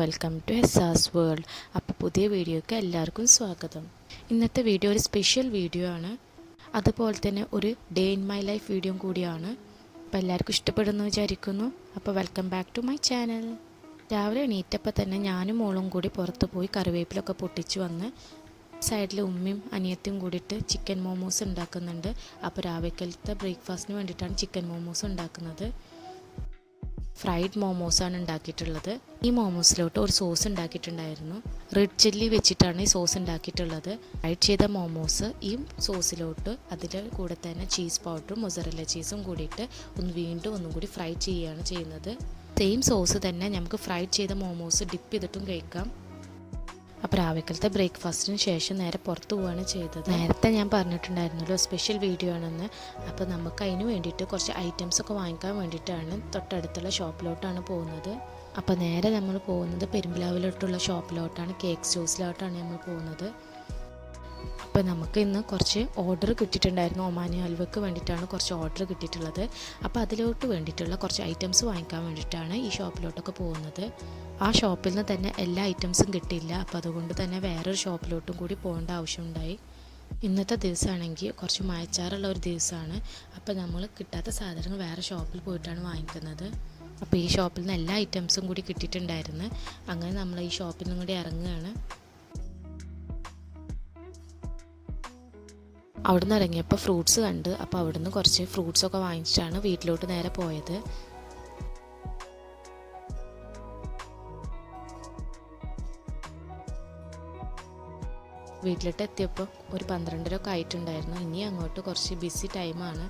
Welcome to എസാസ് world അപ്പോൾ പുതിയ വീഡിയോയ്ക്ക് എല്ലാവർക്കും സ്വാഗതം. ഇന്നത്തെ വീഡിയോ ഒരു സ്പെഷ്യൽ വീഡിയോ ആണ്. അതുപോലെ തന്നെ ഒരു day in my life video കൂടിയാണ്. അപ്പോൾ എല്ലാവർക്കും ഇഷ്ടപ്പെടുന്നു വിചാരിക്കുന്നു. അപ്പോൾ welcome back to my channel രാവിലെ എണീറ്റപ്പോൾ തന്നെ ഞാനും മോളും കൂടി പുറത്ത് പോയി കറിവേപ്പിലൊക്കെ പൊട്ടിച്ച് വന്ന് സൈഡിൽ ഉമ്മയും അനിയത്തിയും കൂടിയിട്ട് ചിക്കൻ മോമോസ് ഉണ്ടാക്കുന്നുണ്ട്. അപ്പോൾ രാവിലത്തെ ബ്രേക്ക്ഫാസ്റ്റിന് വേണ്ടിയിട്ടാണ് ചിക്കൻ മോമോസ് ഉണ്ടാക്കുന്നത്. ഫ്രൈഡ് മോമോസാണ് ഉണ്ടാക്കിയിട്ടുള്ളത്. ഈ മോമോസിലോട്ട് ഒരു സോസ് ഉണ്ടാക്കിയിട്ടുണ്ടായിരുന്നു. റെഡ് ചില്ലി വെച്ചിട്ടാണ് ഈ സോസ് ഉണ്ടാക്കിയിട്ടുള്ളത്. ഫ്രൈഡ് ചെയ്ത മോമോസ് ഈ സോസിലോട്ട് അതിൽ കൂടെ തന്നെ ചീസ് പൗഡറും മൊസറല്ല ചീസും കൂടിയിട്ട് ഒന്ന് വീണ്ടും ഒന്നും കൂടി ഫ്രൈ ചെയ്യുകയാണ് ചെയ്യുന്നത്. സെയിം സോസ് തന്നെ നമുക്ക് ഫ്രൈ ചെയ്ത മോമോസ് ഡിപ്പ് ചെയ്തിട്ടും കഴിക്കാം. അപ്പോൾ രാവിലത്തെ ബ്രേക്ക്ഫാസ്റ്റിന് ശേഷം നേരെ പുറത്ത് പോവുകയാണ് ചെയ്തത്. നേരത്തെ ഞാൻ പറഞ്ഞിട്ടുണ്ടായിരുന്നല്ലോ സ്പെഷ്യൽ വീഡിയോ ആണെന്ന്. അപ്പോൾ നമുക്ക് അതിന് വേണ്ടിയിട്ട് കുറച്ച് ഐറ്റംസ് ഒക്കെ വാങ്ങിക്കാൻ വേണ്ടിയിട്ടാണ് തൊട്ടടുത്തുള്ള ഷോപ്പിലോട്ടാണ് പോകുന്നത്. അപ്പോൾ നേരെ നമ്മൾ പോകുന്നത് പെരുമ്പിലാവിലോട്ടുള്ള ഷോപ്പിലോട്ടാണ് കേക്ക് സ്റ്റോസിലോട്ടാണ് നമ്മൾ പോകുന്നത്. അപ്പോൾ നമുക്ക് ഇന്ന് കുറച്ച് ഓർഡർ കിട്ടിയിട്ടുണ്ടായിരുന്നു ഒമാനി ഹൽവയ്ക്ക് വേണ്ടിയിട്ടാണ് കുറച്ച് ഓർഡർ കിട്ടിയിട്ടുള്ളത്. അപ്പോൾ അതിലോട്ട് വേണ്ടിയിട്ടുള്ള കുറച്ച് ഐറ്റംസ് വാങ്ങിക്കാൻ വേണ്ടിയിട്ടാണ് ഈ ഷോപ്പിലോട്ടൊക്കെ പോകുന്നത്. ആ ഷോപ്പിൽ നിന്ന് തന്നെ എല്ലാ ഐറ്റംസും കിട്ടിയില്ല. അപ്പോൾ അതുകൊണ്ട് തന്നെ വേറൊരു ഷോപ്പിലോട്ടും കൂടി പോകേണ്ട ആവശ്യമുണ്ടായി. ഇന്നത്തെ ദിവസമാണെങ്കിൽ കുറച്ച് മയച്ചാറുള്ള ഒരു ദിവസമാണ്. അപ്പോൾ നമ്മൾ കിട്ടാത്ത സാധനങ്ങൾ വേറെ ഷോപ്പിൽ പോയിട്ടാണ് വാങ്ങിക്കുന്നത്. അപ്പോൾ ഈ ഷോപ്പിൽ നിന്ന് എല്ലാ ഐറ്റംസും കൂടി കിട്ടിയിട്ടുണ്ടായിരുന്നു. അങ്ങനെ നമ്മൾ ഈ ഷോപ്പിൽ നിന്നും കൂടി ഇറങ്ങുകയാണ്. അവിടെ നിന്ന് ഇറങ്ങിയപ്പോൾ ഫ്രൂട്ട്സ് കണ്ട്. അപ്പോൾ അവിടുന്ന് കുറച്ച് ഫ്രൂട്ട്സൊക്കെ വാങ്ങിച്ചിട്ടാണ് വീട്ടിലോട്ട് നേരെ പോയത്. വീട്ടിലോട്ട് എത്തിയപ്പോൾ ഒരു പന്ത്രണ്ടര ഒക്കെ ആയിട്ടുണ്ടായിരുന്നു. ഇനി അങ്ങോട്ട് കുറച്ച് ബിസി ടൈമാണ്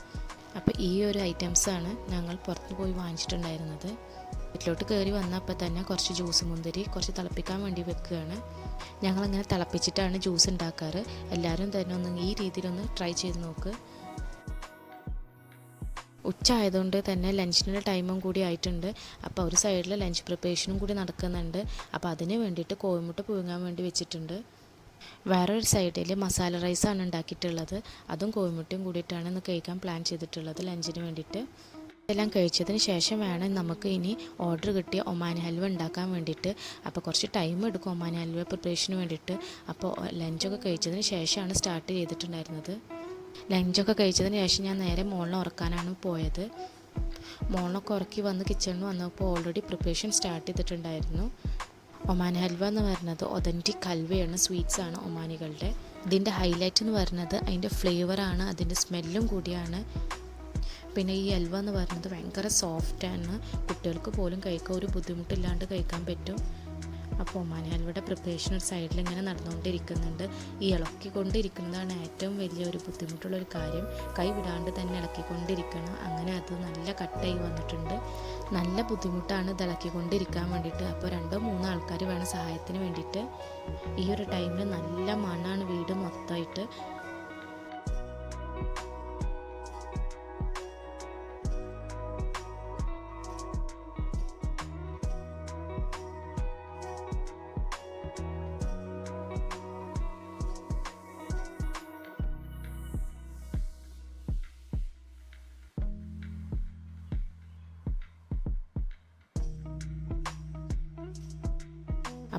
അപ്പോൾ ഈ ഒരു ഐറ്റംസാണ് ഞങ്ങൾ പുറത്ത് പോയി വാങ്ങിച്ചിട്ടുണ്ടായിരുന്നത്. വീട്ടിലോട്ട് കയറി വന്നപ്പോൾ തന്നെ കുറച്ച് ജ്യൂസ് മുന്തിരി കുറച്ച് തിളപ്പിക്കാൻ വേണ്ടി വെക്കുകയാണ്. ഞങ്ങളങ്ങനെ തിളപ്പിച്ചിട്ടാണ് ജ്യൂസ് ഉണ്ടാക്കാറ്. എല്ലാവരും തന്നെ ഒന്ന് ഈ രീതിയിലൊന്ന് ട്രൈ ചെയ്ത് നോക്ക്. ഉച്ച ആയതുകൊണ്ട് തന്നെ ലഞ്ചിന്റെ ടൈമും കൂടി ആയിട്ടുണ്ട്. അപ്പോൾ ഒരു സൈഡിൽ ലഞ്ച് പ്രിപ്പറേഷനും കൂടി നടക്കുന്നുണ്ട്. അപ്പോൾ അതിന് വേണ്ടിയിട്ട് കോഴിമുട്ട പുഴുങ്ങാൻ വേണ്ടി വെച്ചിട്ടുണ്ട്. വേറൊരു സൈഡിൽ മസാല റൈസാണ് ഉണ്ടാക്കിയിട്ടുള്ളത്. അതും കോഴിമുട്ടയും കൂടിയിട്ടാണ് ഇന്ന് കഴിക്കാൻ പ്ലാൻ ചെയ്തിട്ടുള്ളത് ലഞ്ചിന് വേണ്ടിയിട്ട്. എല്ലാം കഴിച്ചതിന് ശേഷം വേണം നമുക്ക് ഇനി ഓർഡർ കിട്ടിയ ഒമാൻ ഹൽവ ഉണ്ടാക്കാൻ വേണ്ടിയിട്ട്. അപ്പോൾ കുറച്ച് ടൈം എടുക്കും ഒമാൻ ഹൽവ പ്രിപ്പറേഷന് വേണ്ടിയിട്ട്. അപ്പോൾ ലഞ്ചൊക്കെ കഴിച്ചതിന് ശേഷമാണ് സ്റ്റാർട്ട് ചെയ്തിട്ടുണ്ടായിരുന്നത്. ലഞ്ചൊക്കെ കഴിച്ചതിന് ശേഷം ഞാൻ നേരെ മോളിനെ ഉറക്കാനാണ് പോയത്. മോളിനൊക്കെ ഉറക്കി വന്ന് കിച്ചണിൽ വന്നപ്പോൾ ഓൾറെഡി പ്രിപ്പറേഷൻ സ്റ്റാർട്ട് ചെയ്തിട്ടുണ്ടായിരുന്നു. ഒമാൻ ഹൽവ എന്ന് പറയുന്നത് ഒതന്റിക് ഹൽവയാണ് സ്വീറ്റ്സ് ആണ് ഒമാനികളുടെ. ഇതിന്റെ ഹൈലൈറ്റ് എന്ന് പറയുന്നത് അതിന്റെ ഫ്ലേവറാണ് അതിന്റെ സ്മെല്ലും കൂടിയാണ്. പിന്നെ ഈ അൽവ എന്ന് പറയുന്നത് ഭയങ്കര ആണ്. കുട്ടികൾക്ക് പോലും കഴിക്കാൻ ഒരു ബുദ്ധിമുട്ടില്ലാണ്ട് കഴിക്കാൻ പറ്റും. അപ്പോൾ ഒമാൻ അൽവയുടെ പ്രിപ്പറേഷൻ ഒരു സൈഡിൽ ഇങ്ങനെ നടന്നുകൊണ്ടിരിക്കുന്നുണ്ട്. ഈ ഇളക്കിക്കൊണ്ടിരിക്കുന്നതാണ് ഏറ്റവും വലിയ ഒരു ബുദ്ധിമുട്ടുള്ളൊരു കാര്യം. കൈ വിടാണ്ട് തന്നെ ഇളക്കിക്കൊണ്ടിരിക്കണം. അങ്ങനെ അത് നല്ല കട്ടായി വന്നിട്ടുണ്ട്. നല്ല ബുദ്ധിമുട്ടാണ് ഇത് ഇളക്കിക്കൊണ്ടിരിക്കാൻ വേണ്ടിയിട്ട്. അപ്പോൾ രണ്ടോ മൂന്നോ ആൾക്കാർ വേണം സഹായത്തിന് വേണ്ടിയിട്ട്. ഈ ഒരു ടൈമിൽ നല്ല മണ്ണാണ് വീട് മൊത്തമായിട്ട്.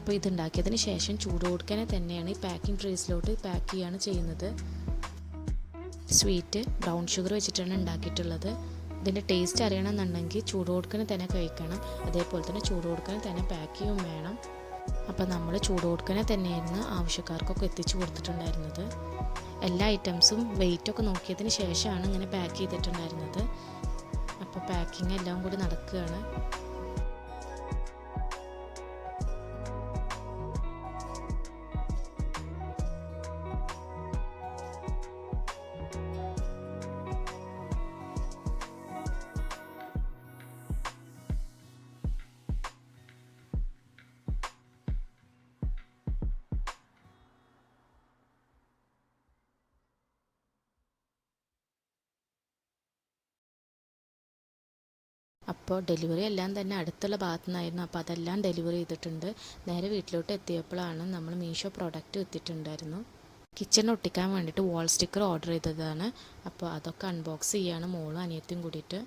അപ്പോൾ ഇത് ഉണ്ടാക്കിയതിന് ശേഷം ചൂട് കൊടുക്കാനെ തന്നെയാണ് ഈ പാക്കിംഗ് ട്രേസിലോട്ട് പാക്ക് ചെയ്യാണ് ചെയ്യുന്നത്. സ്വീറ്റ് ബ്രൗൺ ഷുഗർ വെച്ചിട്ടാണ് ഉണ്ടാക്കിയിട്ടുള്ളത്. ഇതിന്റെ ടേസ്റ്റ് അറിയണമെന്നുണ്ടെങ്കിൽ ചൂട് കൊടുക്കണ തന്നെ കഴിക്കണം. അതേപോലെ തന്നെ ചൂട് കൊടുക്കണ തന്നെ പാക്ക് ചെയ്യും വേണം. അപ്പോൾ നമ്മൾ ചൂട് കൊടുക്കണ തന്നെയായിരുന്നു ആവശ്യക്കാർക്കൊക്കെ എത്തിച്ചു കൊടുത്തിട്ടുണ്ടായിരുന്നത്. എല്ലാ ഐറ്റംസും വെയിറ്റൊക്കെ നോക്കിയതിന് ശേഷമാണ് ഇങ്ങനെ പാക്ക് ചെയ്തിട്ടുണ്ടായിരുന്നത്. അപ്പോൾ പാക്കിംഗ് എല്ലാം കൂടി നടക്കുകയാണ്. അപ്പോൾ ഡെലിവറി എല്ലാം തന്നെ അടുത്തുള്ള ഭാഗത്തു നിന്നായിരുന്നു അപ്പോൾ അതെല്ലാം ഡെലിവറി ചെയ്തിട്ടുണ്ട്. നേരെ വീട്ടിലോട്ട് എത്തിയപ്പോഴാണ് നമ്മൾ മീഷോ പ്രോഡക്റ്റ് എത്തിയിട്ടുണ്ടായിരുന്നു. കിച്ചൺ ഒട്ടിക്കാൻ വേണ്ടിയിട്ട് വാൾ സ്റ്റിക്കർ ഓർഡർ ചെയ്തതാണ്. അപ്പോൾ അതൊക്കെ അൺബോക്സ് ചെയ്യാണ് മോളും അനിയത്തിയും കൂടിയിട്ട്.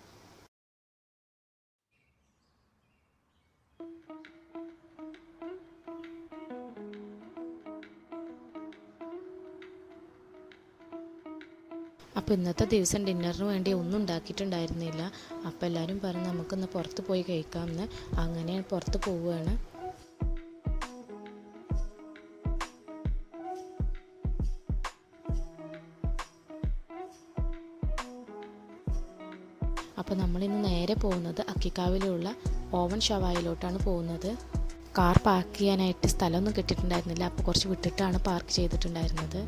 അപ്പോൾ ഇന്നത്തെ ദിവസം ഡിന്നറിന് വേണ്ടി ഒന്നും ഉണ്ടാക്കിയിട്ടുണ്ടായിരുന്നില്ല. അപ്പോൾ എല്ലാവരും പറഞ്ഞു നമുക്കൊന്ന് പുറത്ത് പോയി കഴിക്കാമെന്ന്. അങ്ങനെ പുറത്ത് പോവുകയാണ്. അപ്പോൾ നമ്മളിന്ന് നേരെ പോകുന്നത് അക്കിക്കാവിലുള്ള ഓവൻ ഷവായിലോട്ടാണ് പോകുന്നത്. കാർ പാർക്ക് ചെയ്യാനായിട്ട് സ്ഥലമൊന്നും കിട്ടിയിട്ടുണ്ടായിരുന്നില്ല. അപ്പോൾ കുറച്ച് വിട്ടിട്ടാണ് പാർക്ക് ചെയ്തിട്ടുണ്ടായിരുന്നത്.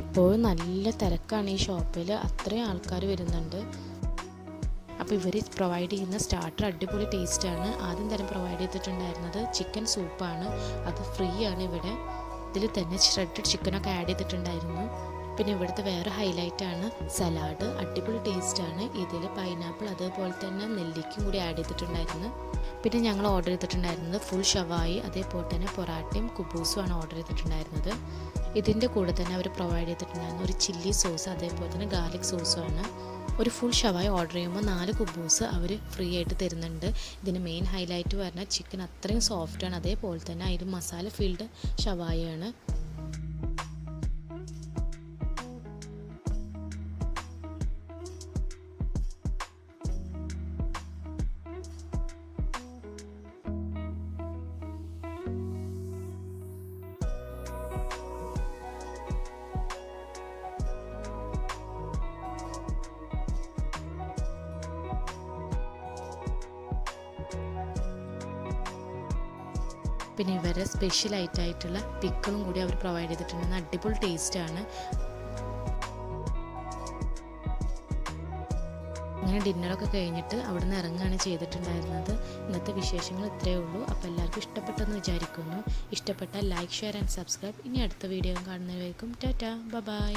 എപ്പോഴും നല്ല തിരക്കാണ് ഈ ഷോപ്പിൽ. അത്രയും ആൾക്കാർ വരുന്നുണ്ട്. അപ്പോൾ ഇവർ പ്രൊവൈഡ് ചെയ്യുന്ന സ്റ്റാർട്ടർ അടിപൊളി ടേസ്റ്റാണ് ആദ്യം തരം പ്രൊവൈഡ് ചെയ്തിട്ടുണ്ടായിരുന്നത് ചിക്കൻ സൂപ്പാണ് അത് ഫ്രീ ആണ് ഇവിടെ. ഇതിൽ തന്നെ ഷ്രെഡഡ് ചിക്കനൊക്കെ ആഡ് ചെയ്തിട്ടുണ്ടായിരുന്നു. പിന്നെ ഇവിടുത്തെ വേറെ ഹൈലൈറ്റ് ആണ് സലാഡ് അടിപൊളി ടേസ്റ്റ് ആണ്. ഇതിൽ പൈനാപ്പിൾ അതേപോലെ തന്നെ നെല്ലിക്കും കൂടി ആഡ് ചെയ്തിട്ടുണ്ടായിരുന്നു. പിന്നെ ഞങ്ങൾ ഓർഡർ ചെയ്തിട്ടുണ്ടായിരുന്നത് ഫുൾ ഷവായി അതേപോലെ തന്നെ പൊറാട്ടയും കുബൂസും ആണ് ഓർഡർ ചെയ്തിട്ടുണ്ടായിരുന്നത്. ഇതിന്റെ കൂടെ തന്നെ അവർ പ്രൊവൈഡ് ചെയ്തിട്ടുണ്ടായിരുന്ന ഒരു ചില്ലി സോസ് അതേപോലെ തന്നെ ഗാർലിക് സോസും ആണ്. ഒരു ഫുൾ ഷവായി ഓർഡർ ചെയ്യുമ്പോൾ നാല് കുബൂസ് അവർ ഫ്രീ ആയിട്ട് തരുന്നുണ്ട്. ഇതിന് മെയിൻ ഹൈലൈറ്റ് പറഞ്ഞാൽ ചിക്കൻ അത്രയും ആണ്. അതേപോലെ തന്നെ അതിൽ മസാല ഫീൽഡ് ഷവായിയാണ് പിന്നെ ഇവരെ സ്പെഷ്യൽ ആയിട്ടായിട്ടുള്ള പിക്കിളും കൂടി അവർ പ്രൊവൈഡ് ചെയ്തിട്ടുണ്ട്. അടിപൊളി ടേസ്റ്റാണ് അങ്ങനെ ഡിന്നറൊക്കെ കഴിഞ്ഞിട്ട് അവിടെ നിന്ന് ഇറങ്ങുകയാണ് ചെയ്തിട്ടുണ്ടായിരുന്നത്. ഇന്നത്തെ വിശേഷങ്ങൾ ഇത്രയേ ഉള്ളൂ. അപ്പോൾ എല്ലാവർക്കും ഇഷ്ടപ്പെട്ടെന്ന് വിചാരിക്കുന്നു. ഇഷ്ടപ്പെട്ടാൽ ലൈക്ക് ഷെയർ ആൻഡ് സബ്സ്ക്രൈബ് ഇനി അടുത്ത വീഡിയോ കാണുന്നവരേക്കും. ടാറ്റ ബൈ